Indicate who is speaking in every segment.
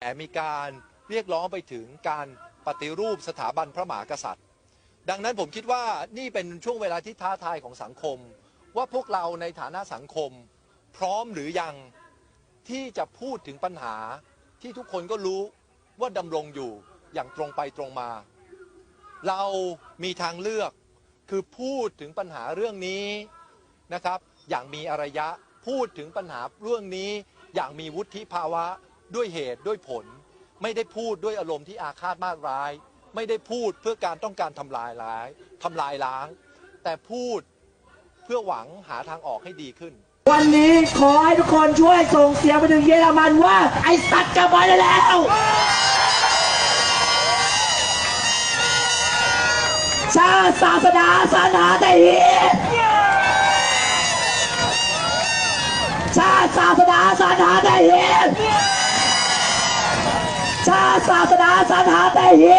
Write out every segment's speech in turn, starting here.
Speaker 1: แต่มีการเรียกร้องไปถึงการปฏิรูปสถาบันพระมหากษัตริย์ ดังนั้นผมคิดว่านี่เป็นช่วงเวลาที่ท้าทายของสังคม ว่าพวกเราในฐานะสังคม พร้อมหรือยังที่จะพูดถึงปัญหาที่ทุกคนก็รู้ว่าดำรงอยู่อย่างตรงไปตรงมา เรามีทางเลือกคือพูดถึงปัญหาเรื่องนี้นะครับ อย่างมีอารยะพูดถึงปัญหาเรื่องนี้อย่างมีวุฒิภาวะ ด้วยเหตุด้วยผล ไม่ได้พูดด้วยอารมณ์ที่อาฆาตมาตร้าย ไม่ได้พูดเพื่อการต้องการทำลายล้ายทำลายล้าง แต่พูดเพื่อหวังหาทางออกให้ดีขึ้น
Speaker 2: วันนี้ขอให้ทุกคนช่วยส่งเสียงไปถึงเยอรมันว่า ไอสัตว์กลับมาได้แล้วชาติศาสนาศาสนาแต่ฮีชาติศาสนาศาสนาแต่ฮี ชาติศาสนาศาสนาแต่ฮี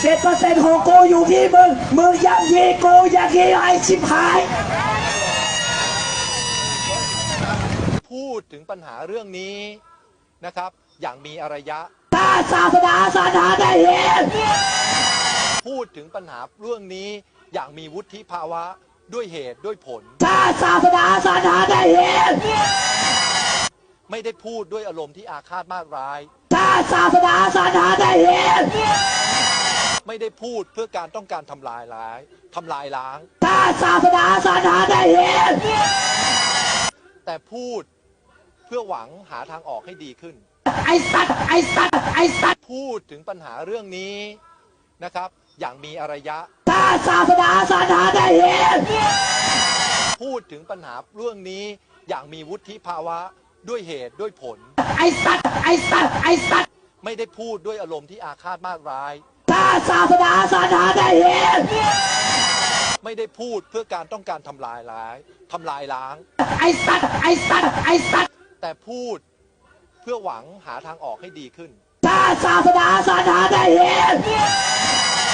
Speaker 2: เจ็ดเปอร์เซ็นต์ของกูอยู่ที่มึง มึงอยังยีกูอยังยีไอชิบหาย
Speaker 1: พูดถึงปัญหาเรื่องนี้นะครับ อย่างมีอารยะ
Speaker 2: ชาติศาสนาศาสนาได้เห็น
Speaker 1: พูดถึงปัญหาเรื่องนี้อย่างมีวุฒิภาวะด้วยเหตุด้วยผล
Speaker 2: ชาติศาสนาศาสนาได้เห็น
Speaker 1: ไม่ได้พูดด้วยอารมณ์ที่อาฆาตมาตร้าย
Speaker 2: ชาติศาสนาศาสนาได้เห็น
Speaker 1: ไม่ได้พูดเพื่อการต้องการทำลายล้ายทำลายล้าง
Speaker 2: ชาติศาสนาศาสนาได้เห็น
Speaker 1: แต่พูดเพื่อหวังหาทางออกให้ดีขึ้น
Speaker 2: ไอสัตว์ไอสัตว์ไอสัตว์
Speaker 1: พูดถึงปัญหาเรื่องนี้นะครับ อย่างมีอารยะ
Speaker 2: ชาติศาสนาศาสนาได้เห็น
Speaker 1: พูดถึงปัญหาเรื่องนี้อย่างมีวุฒิภาวะ ด้วยเหตุด้วยผล
Speaker 2: ไอสัตว์ไอสัตว์ไอสัตว์
Speaker 1: ไม่ได้พูดด้วยอารมณ์ที่อาฆาตมาตร้าย
Speaker 2: ชาติศาสนาศาสนาได้เห็น
Speaker 1: ไม่ได้พูดเพื่อการต้องการทำลายล้ายทำลายล้าง
Speaker 2: ไอสัตว์ไอสัตว์ไอสัตว์
Speaker 1: แต่พูดเพื่อหวังหาทางออกให้ดีขึ้น
Speaker 2: ชาติศาสนาศาสนาได้เห็น